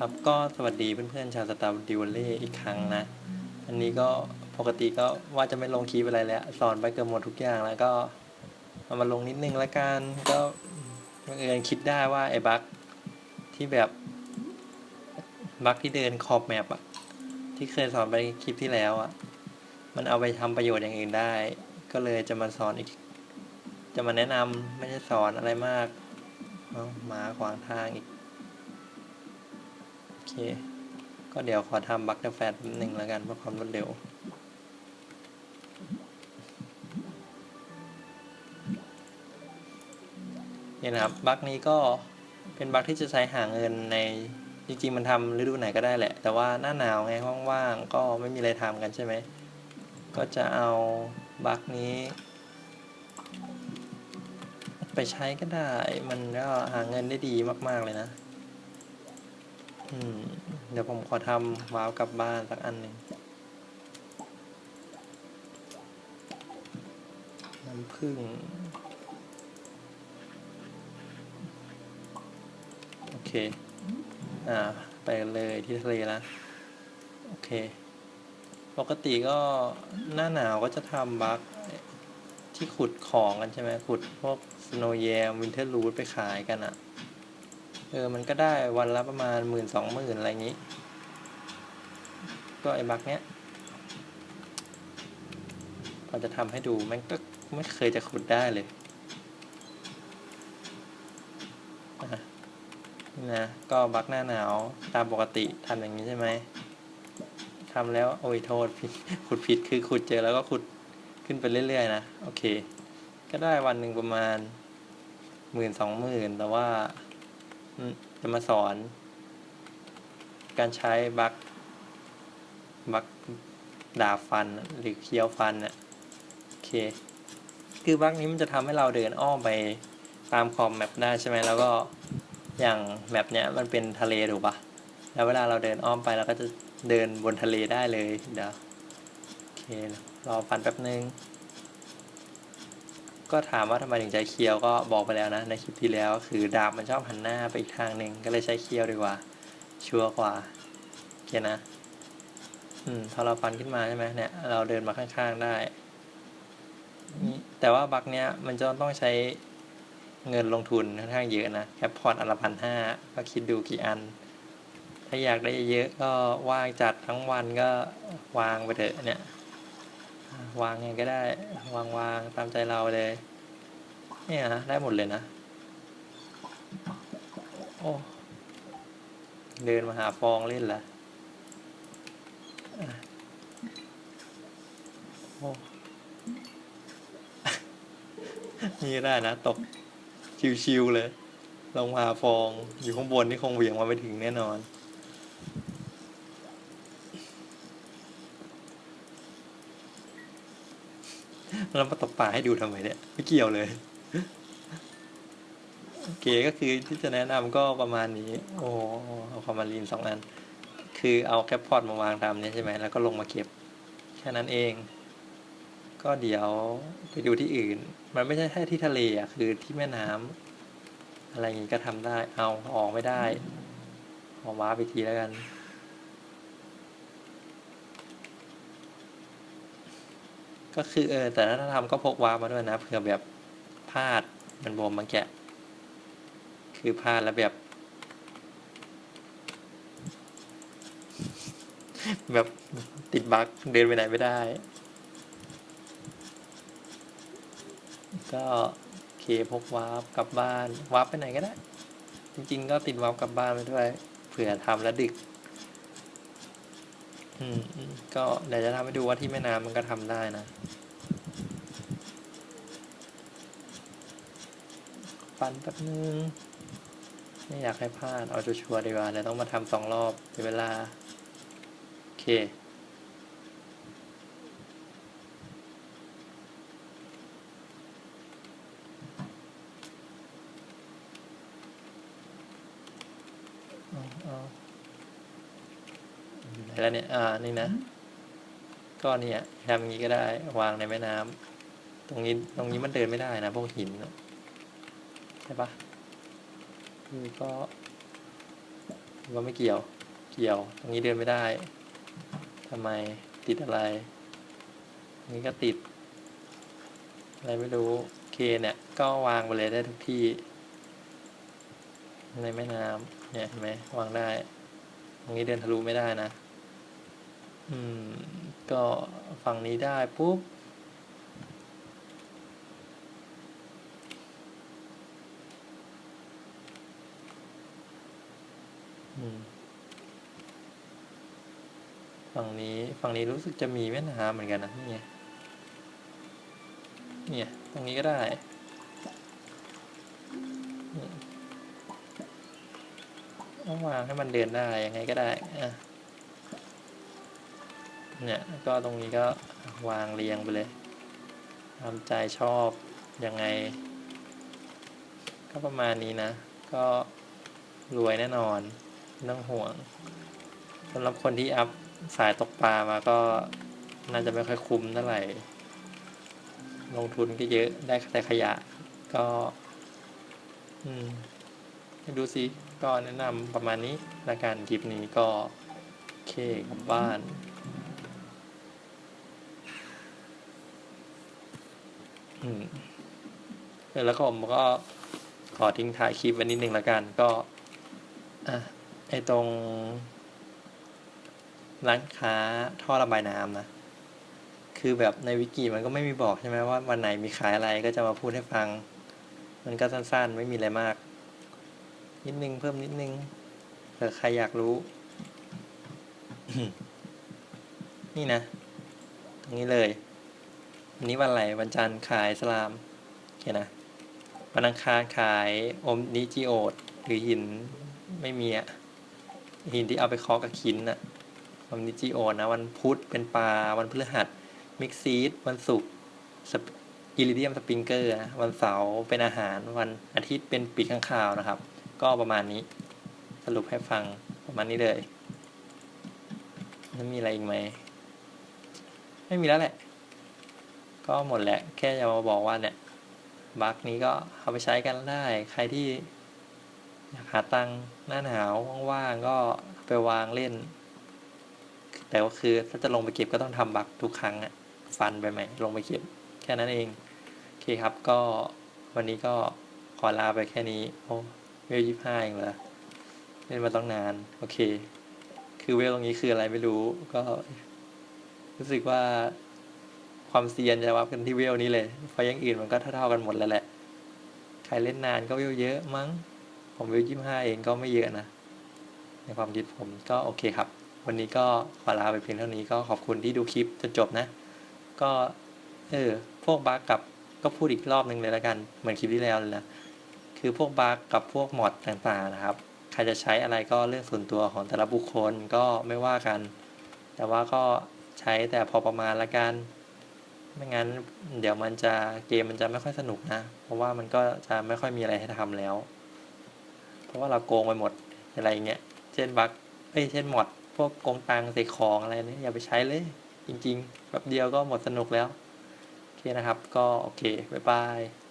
ครับก็สวัสดีเพื่อนๆชาวสตาร์ดิวเล่อีกครั้งนะ อันนี้ก็ปกติก็ว่าจะไม่ลงคลิปอะไรแล้ว สอนไปเกือบหมดทุกอย่างแล้วก็เอามาลงนิดนึงละกันก็บังเอิญคิดได้ว่าไอ้บั๊กที่แบบบั๊กที่เดินขอบแมปอะที่เคยสอนไปคลิปที่แล้วอะมันเอาไปทำประโยชน์อย่างอื่นได้ ก็เลยจะมาสอนอีก จะมาแนะนำไม่ได้สอนอะไรมากหมาขวางทางอีก เค ก็เดี๋ยวขอทำบัคเตอร์แฟตหนึ่งแล้วกันเพื่อความรวดเร็ว นี่นะครับบัคนี้ก็เป็นบัคที่จะใช้หาเงินในจริงๆมันทำฤดูไหนก็ได้แหละ แต่ว่าหน้าหนาวไงว่างๆก็ไม่มีอะไรทำกันใช่ไหม ก็จะเอาบัคนี้ ไปใช้ก็ได้ มันก็หาเงินได้ดีมากๆเลยนะ เดี๋ยวผมขอทำว้าวกลับบ้านสักอันหนึ่งน้ำผึ้งโอเค อ่า ไปเลยที่ทะเลนะโอเค ปกติก็หน้าหนาวก็จะทำบัคที่ขุดของกันใช่ไหมขุดพวกสโนว์แยมวินเทอร์รูทไปขายกันอะ่ะ เออ มันก็ได้วันละประมาณหมื่นสองหมื่นอะไรอย่างนี้ ก็ไอ้บักเนี้ยพอจะทำให้ดูมันก็ไม่เคยจะขุดได้เลยอะนี่นะ ก็บักหน้าหนาวตามปกติทำอย่างนี้ใช่ไหมทำแล้วโอ้ยโทษผิดขุดผิดคือขุดเจอแล้วก็ขุดขึ้นไปเรื่อยๆนะ โอเค ก็ได้วันหนึ่งประมาณหมื่นสองหมื่นแต่ว่า จะมาสอน การใช้บักบักดาฟันหรือเคี้ยวฟันน่ะโอเค คือบักนี้มันจะทำให้เราเดินอ้อมไปตามขอบแมปได้ใช่ไหมแล้วก็อย่างแมปเนี้ยมันเป็นทะเลถูกปะแล้วเวลาเราเดินอ้อมไปเราก็จะเดินบนทะเลได้เลยเดี๋ยวโอเครอฟันแป๊บนึง ก็ถามว่าทำไมถึงใช้เคียวก็บอกไปแล้วนะในคลิปที่แล้ว คือดาบมันชอบหันหน้าไปอีกทางหนึ่งก็เลยใช้เคียวดีกว่า ชัวร์กว่าโอเคนะ อืมพอเราฟันขึ้นมาใช่ไหมเนี่ย เราเดินมาข้างๆได้ แต่ว่าบักเนี้ยมันจะต้องใช้เงินลงทุนค่อนข้างเยอะนะแคปพอร์ตอันละพันห้าก็คิดดูกี่อัน ถ้าอยากได้เยอะก็ว่างจัดทั้งวันก็วางไปเถอะเนี่ย วางไงก็ได้ วางวางตามใจเราเลย เนี่ยนะ ได้หมดเลยนะ โอ้ เดินมาหาฟองเล่นละอะโอ้นี่ได้นะ ตก ชิวๆเลย ลงมาหาฟอง อยู่ข้างบนนี่คงเหวี่ยงมาไม่ถึงแน่นอน แล้วมาตกปลาให้ดูทำไมเนี่ย ไม่เกี่ยวเลย โอเคก็คือที่จะแนะนำก็ประมาณนี้ โอ้เอาคอมมารีนสองอัน คือเอาแคปพอร์ตมาวางตามนี้ใช่ไหมแล้วก็ลงมาเก็บ แค่นั้นเอง ก็เดี๋ยวไปดูที่อื่น มันไม่ใช่แค่ที่ทะเลอะคือที่แม่น้ำอะไรอย่างงี้ก็ทำได้ เอาออกไม่ได้ขอว้าร์ปไปทีแล้วกัน ก็คือเออแต่ถ้าทำก็พกวาร์ปมาด้วยนะเผื่อแบบพลาดมันบวมบางแกะ คือพลาดแล้วแบบ แบบติดบั๊กเดินไปไหนไม่ได้ ก็โอเคพกวาร์ปกลับบ้านวาร์ปไปไหนก็ได้ จริง ๆ ก็ติดวาร์ปกลับบ้านไปด้วยเผื่อทำแล้วดึกอืมอืมก็เดี๋ยวจะทำให้ดูว่าที่แม่น้ำมันก็ทำได้นะ ฟันแป๊บนึง ไม่อยากให้พลาด เอาชัวร์ดีกว่าเดี๋ยวต้องมาทำสองรอบเสียเวลา โอเค อยู่ไหนแล้วเนี่ย อ่า นี่นะ ก็เนี่ยทำอย่างนี้ก็ได้ วางในแม่น้ำตรงนี้ตรงนี้มันเดินไม่ได้นะ พวกหินน่ะ ใช่ปะคือก็หรือว่าไม่เกี่ยว เกี่ยว ตรงนี้เดินไม่ได้ทำไม ติดอะไรนนี้ก็ติด อะไรไม่รู้ เคเนี่ย ก็วางไปเลยได้ทุกที่ ในแม่น้ำเนี่ยเห็นไหมวางได้ ตรงนี้เดินทะลุไม่ได้นะ อืม ก็ฝั่งนี้ได้ปุ๊บ ฝั่งนี้ฝั่งนี้รู้สึกจะมีแม่น้ำเหมือนกันนะนี่ไงเนี่ยตรงนี้ก็ได้นี่เอาวางให้มันเดินได้ยังไงก็ได้อะเนี่ยก็ตรงนี้ก็วางเรียงไปเลยตามใจชอบยังไง ก็ประมาณนี้นะ ก็รวยแน่นอน ไม่ต้องห่วงสำหรับคนที่อัพสายตกปลามาก็น่าจะไม่ค่อยคุ้มเท่าไหร่ ลงทุนก็เยอะได้แต่ขยะ ก็ อืมดูสิก็แนะนำประมาณนี้ละกันคลิปนี้ก็โอเคกลับบ้านอืมแล้วก็ผมก็ขอทิ้งท้ายคลิปไว้นิดนึงละกันก็ อะ อตรง ร้านค้าท่อระบายน้ำนะ คือแบบในวิกิมันก็ไม่มีบอกใช่ไหมว่าวันไหนมีขายอะไรก็จะมาพูดให้ฟัง มันก็สั้นๆ ไม่มีอะไรมาก นิดนึงเพิ่มนิดนึงเผื่อใครอยากรู้ นี่นะ ตรงนี้เลยวันนี้วันอะไรวันจันทร์ขายสลามโอเคนะวันอังคารขายอมนิจิโอดหรือหินไม่มีอะ หินที่เอาไปเคาะกับคินอะวันนิจิโอนะวันพุธเป็นปลาวันพฤหัสมิกซีดวันศุกร์อิริเดียมสปริงเกอร์นะวันเสาร์เป็นอาหารวันอาทิตย์เป็นปีกข้างคาวนะครับ ก็ประมาณนี้สรุปให้ฟังประมาณนี้เลยแล้วมีอะไรอีกไหมไม่มีแล้วแหละ ก็หมดแหละ แค่จะมาบอกว่าเนี่ยบัคนี้ก็เอาไปใช้กันได้ ใครที่อยากหาตังค์ หน้าหนาวว่างๆก็ไปวางเล่น แต่ก็คือถ้าจะลงไปเก็บก็ต้องทำบักทุกครั้งอะฟันไปใหม่ลงไปเก็บแค่นั้นเอง โอเคครับก็วันนี้ก็ขอลาไปแค่นี้ โอ้เวลยี่ห้าเองเหรอเล่นมาต้องนาน โอเค คือเวลตรงนี้คืออะไรไม่รู้ก็ รู้สึกว่าความเซียนจะวัดกันที่เวลนี้เลยเพราะอยังอื่นมันก็เท่าๆกันหมดแล้วแหละ ใครเล่นนานก็เวลเยอะมั้ง ผมเวลยี่ห้าเองก็ไม่เยอะนะ ในความคิดผมก็โอเคครับ วันนี้ก็ขอลาไปเพียงเท่านี้ก็ขอบคุณที่ดูคลิปจนจบนะ ก็เออพวกบั๊กกับก็พูดอีกรอบหนึ่งเลยแล้วกัน เหมือนคลิปที่แล้วเลยนะ คือพวกบั๊กกับพวกมอดต่างๆนะครับ ใครจะใช้อะไรก็เรื่องส่วนตัวของแต่ละบุคคลก็ไม่ว่ากัน แต่ว่าก็ใช้แต่พอประมาณละกัน ไม่งั้นเดี๋ยวมันจะเกมมันจะไม่ค่อยสนุกนะ เพราะว่ามันก็จะไม่ค่อยมีอะไรให้ทำแล้ว ราะว่าเราโกงไปหมดอะไรเงี้ย เช่นบักเอ้ยเช่นหมด พวกโกงตังเสกของอะไรเนี่ยอย่าไปใช้เลย จริงๆแบบเดียวก็หมดสนุกแล้ว โอเคนะครับ ก็โอเคบ๊ายบาย